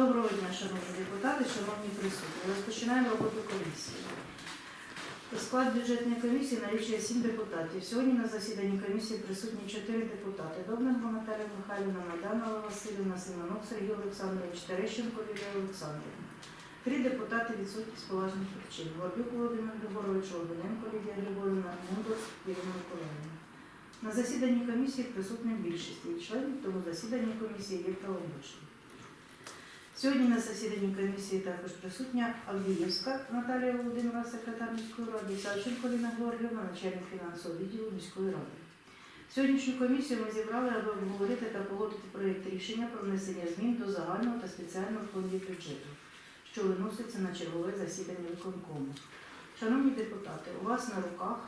Доброго дня, шановні депутати, шановні присутні. Розпочинаємо роботу комісії. Склад бюджетної комісії налічує 7 депутатів. Сьогодні на засіданні комісії присутні 4 депутати. Добненко Наталія Михайлівна, Маданова Васильівна, Симонок Сергій Олександрович, Терещенко Лідія Олександрівна. Три депутати відсутні з поважних причин. Горбюк Володимир Григорович, Лобиненко Лідія Григорівна, Мундос Ірина Миколаївна. На засіданні комісії присутні більшість її членів, тому засідання комісії є правомочним. Сьогодні на засіданні комісії також присутня Авдіївська Наталія Володимира, секретар міської ради, Савченко Ліна Георгіївна, начальник фінансового відділу міської ради. Сьогоднішню комісію ми зібрали, аби обговорити та погодити проєкт рішення про внесення змін до загального та спеціального фондів бюджету, що виноситься на чергове засідання виконкому. Шановні депутати, у вас на руках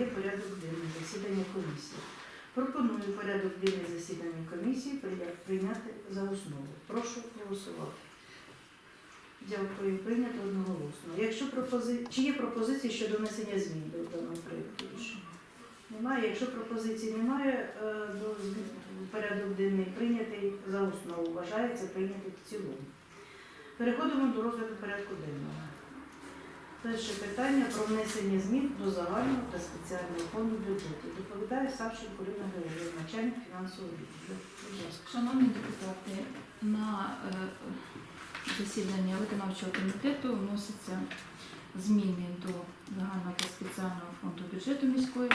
є порядок денний засідання комісії. Пропоную порядок денний засідання комісії прийняти за основу. Прошу голосувати. Дякую, прийнято одноголосно. Якщо пропози... Чи є пропозиції щодо внесення змін до даного проєкту? Немає. Якщо пропозицій немає, е, до порядок денний прийнятий за основу. Вважається прийнятий в цілому. Переходимо до розгляду порядку денного. Перше питання про внесення змін до загального та спеціального фонду бюджету. Доповідає Савченко Ліна Георгіївна, начальник фінансового відділу. Шановні депутати, на е, засідання виконавчого комітету вносяться зміни до загального та спеціального фонду бюджету міської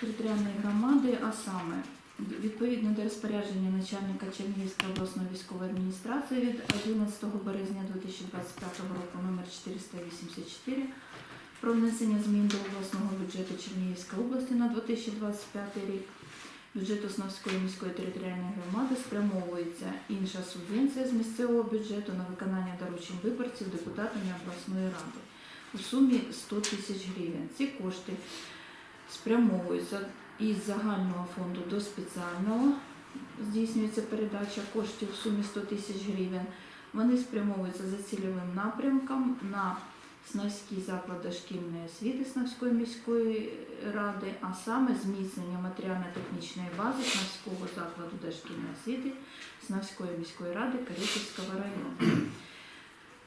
територіальної громади, а саме відповідно до розпорядження начальника Чернігівської обласної військової адміністрації від 11 березня 2025 року номер 484 про внесення змін до обласного бюджету Чернігівської області на 2025 рік. Бюджету Снавської міської територіальної громади спрямовується. Інша субвенція з місцевого бюджету на виконання доручень виборців депутатами обласної ради. У сумі 100 тисяч гривень. Ці кошти спрямовуються із загального фонду до спеціального. Здійснюється передача коштів в сумі 100 тисяч гривень. Вони спрямовуються за цільовим напрямком на Снавський заклад дошкільної освіти Снавської міської ради, а саме зміцнення матеріально-технічної бази Снавського закладу дошкільної освіти Снавської міської ради Карітівського району.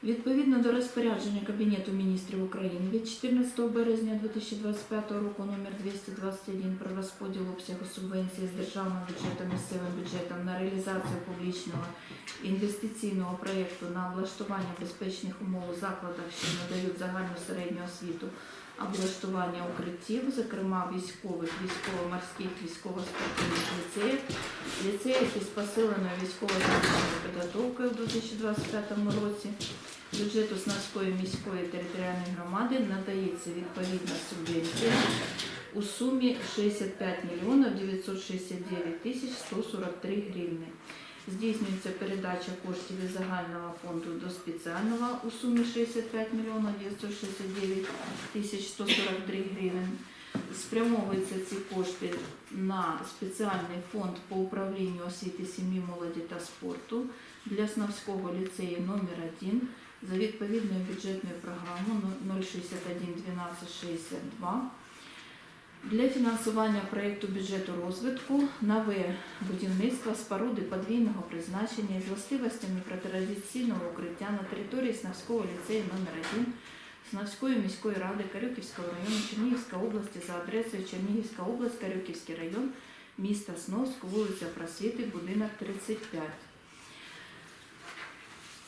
Відповідно до розпорядження Кабінету міністрів України від 14 березня 2025 року номер 221 про розподіл обсягу субвенції з державного бюджету місцевим бюджетом на реалізацію публічного інвестиційного проєкту на облаштування безпечних умов у закладах, що надають загальну середню освіту, облаштування укриттів, зокрема військових, військово-морських, військово-спортивних ліцеїв, ліцеїв із посиленою військово-технічною підготовкою у 2025 році. Бюджету Снавської міської територіальної громади надається відповідна субвенція у сумі 65 мільйонів 969 тисяч 143 гривни. Здійснюється передача коштів із загального фонду до спеціального у сумі 65 мільйонів 969 тисяч 143 гривень. Спрямовуються ці кошти на спеціальний фонд по управлінню освіти сім'ї, молоді та спорту для Снавського ліцею номер 1 за відповідною бюджетною програмою 061 12 62 для фінансування проєкту бюджету розвитку нове будівництво споруди подвійного призначення з властивостями протирадіаційного укриття на території Снавського ліцею номер 1 Снавської міської ради Карюківського району Чернігівської області за адресою Чернігівська область, Карюківський район, міста Сновськ, вулиця Просвіти, будинок 35.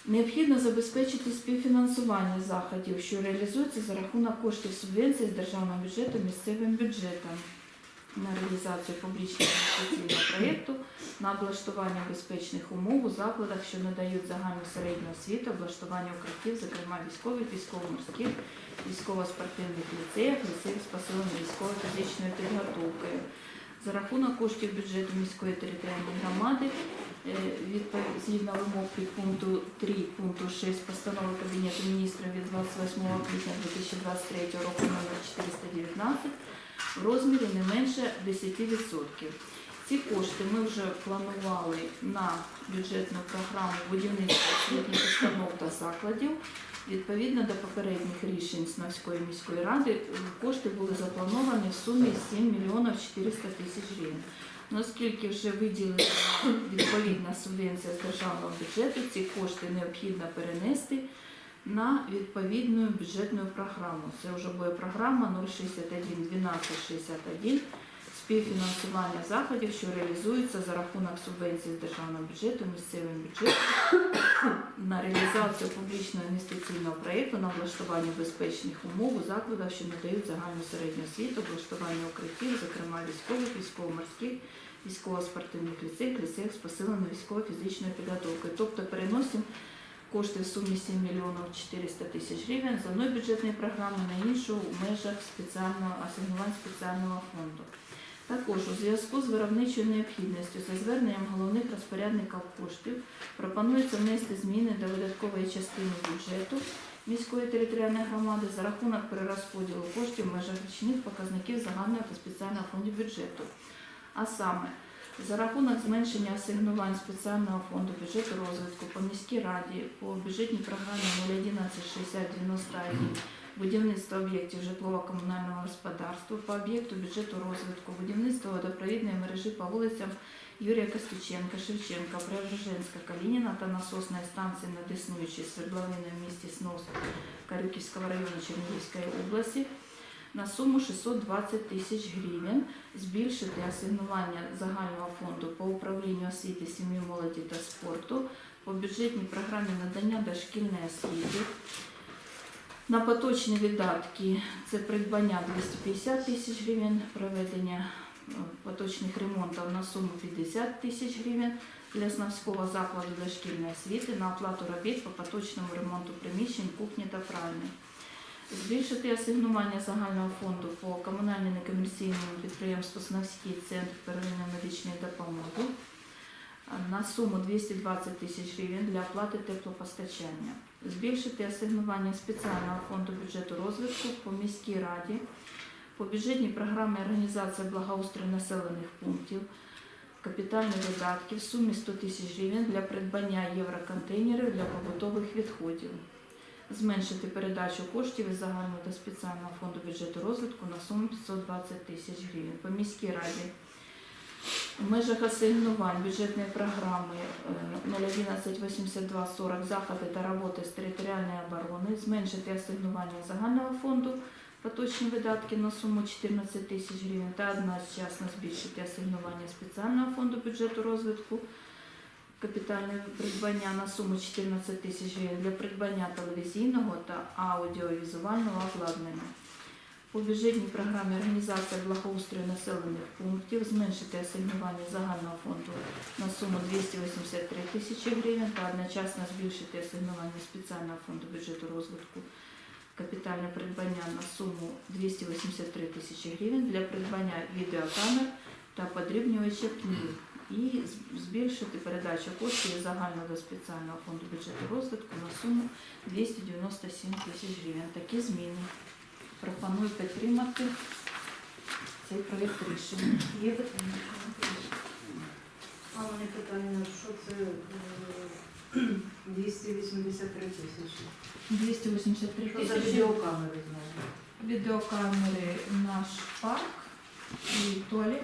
Необхідно забезпечити співфінансування заходів, що реалізуються за рахунок коштів субвенції з державного бюджету місцевим бюджетом на реалізацію публічного інвестиційного проєкту на облаштування безпечних умов у закладах, що надають загальну середню освіту, облаштування укриттів, зокрема військових, військово-морських, військово-спортивних ліцеях, ліцеїв з посиленою військово-фізичною підготовкою. За рахунок коштів бюджету міської територіальної громади Е, відпов- згідно вимог підпункту 3 пункту 6 постанови Кабінету міністрів від 28 квітня 2023 року номер 419 в розмірі не менше 10%. Ці кошти ми вже планували на бюджетну програму будівництва освітніх установ та закладів. Відповідно до попередніх рішень Снавської міської ради, кошти були заплановані в сумі 7 мільйонів 400 тисяч гривень. Оскільки вже виділена відповідна субвенція з державного бюджету, ці кошти необхідно перенести на відповідну бюджетну програму. Це вже буде програма 061 1261 співфінансування заходів, що реалізуються за рахунок субвенцій з державного бюджету, місцевим бюджетом на реалізацію публічного інвестиційного проєкту на влаштування безпечних умов у закладах, що надають загальну середню освіту, влаштування укриттів, зокрема військових, військово-морських, військово-спортивних ліцеїв, ліцеїв з посиленою військово-фізичною підготовкою. Тобто переносимо кошти в сумі 7 мільйонів 400 тисяч гривень з одної бюджетної програми на іншу в межах спеціального асигнувань спеціального фонду. Також у зв'язку з виробничою необхідністю за зверненням головних розпорядників коштів пропонується внести зміни до видаткової частини бюджету міської територіальної громади за рахунок перерозподілу коштів в межах річних показників загального та спеціального фонду бюджету. А саме за рахунок зменшення асигнувань спеціального фонду бюджету розвитку по міській раді по бюджетній програмі 0116091 будівництво об'єктів житлово-комунального господарства по об'єкту бюджету розвитку, будівництво водопровідної мережі по вулицям Юрія Костюченка, Шевченка, Преображенська, Калініна та насосної станції на існуючій свердловини в місті Снос Карюківського району Чернігівської області на суму 620 тисяч гривень, збільшити асигнування загального фонду по управлінню освіти, сім'ї, молоді та спорту по бюджетній програмі надання дошкільної освіти. На поточні видатки це придбання 250 тисяч гривень, проведення е, поточних ремонтів на суму 50 тисяч гривень для Снавського закладу дошкільної освіти на оплату робіт по поточному ремонту приміщень, кухні та пральні. Збільшити асигнування загального фонду по комунальному некомерційному підприємству Снавський центр первинної медичної допомоги на суму 220 тисяч гривень для оплати теплопостачання. Збільшити асигнування спеціального фонду бюджету розвитку по міській раді, по бюджетній програмі організація благоустрою населених пунктів, капітальні видатки в сумі 100 тисяч гривень для придбання євроконтейнерів для побутових відходів. Зменшити передачу коштів із загального та спеціального фонду бюджету розвитку на суму 520 тисяч гривень. По міській раді в межах асигнувань бюджетної програми е, 0118240 заходи та роботи з територіальної оборони зменшити асигнування загального фонду поточні видатки на суму 14 тисяч гривень та одночасно збільшити асигнування спеціального фонду бюджету розвитку капітальне придбання на суму 14 тисяч гривень для придбання телевізійного та аудіовізуального обладнання. По бюджетній програмі організація благоустрою населених пунктів зменшити асигнування загального фонду на суму 283 тисячі гривень та одночасно збільшити асигнування спеціального фонду бюджету розвитку капітальне придбання на суму 283 тисячі гривень для придбання відеокамер та подрібнювача книг і збільшити передачу коштів загального спеціального фонду бюджету розвитку на суму 297 тисяч гривень. Такі зміни. Пропоную підтримати цей проєкт рішення. Є питання? А мене питання, що це е, 283 тисячі? 283 Що за тисячі. відеокамери знову? Відеокамери наш парк і туалет.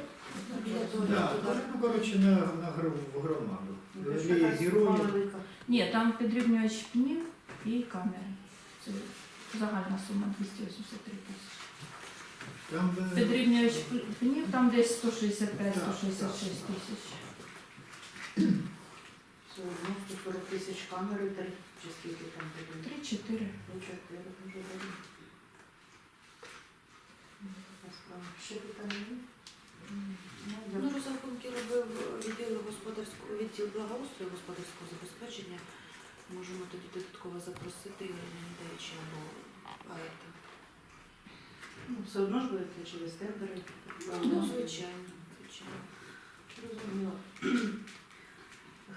Да, ну, коротше, на, на гр- в громаду. Ну, це ж велика. Ні, там підрівнювач пнів і камери. Це загальна сума 283 тисячі. Там е, Підрівнювач пнів там десь 165-166 тисяч. Все одно 140 тисяч камер і три. Чи скільки там буде? 3-4. Ну, чотири, дуже добре. Ну, така справа. Ще питання є? Ну, Ну, розрахунки робив відділ господарського відділ благоустрою господарського забезпечення. Можемо тоді додатково запросити Даючи або Аерта. Ну, все одно ж будете через тендери. Ну, звичайно, звичайно. Зрозуміло.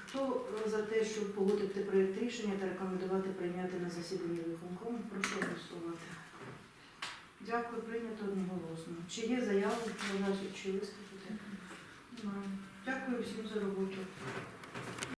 Хто за те, щоб погодити проєкт рішення та рекомендувати прийняти на засіданні виконкому, прошу голосувати. Дякую, прийнято одноголосно. Чи є заяви, чи виступити? Немає. Дякую всім за роботу.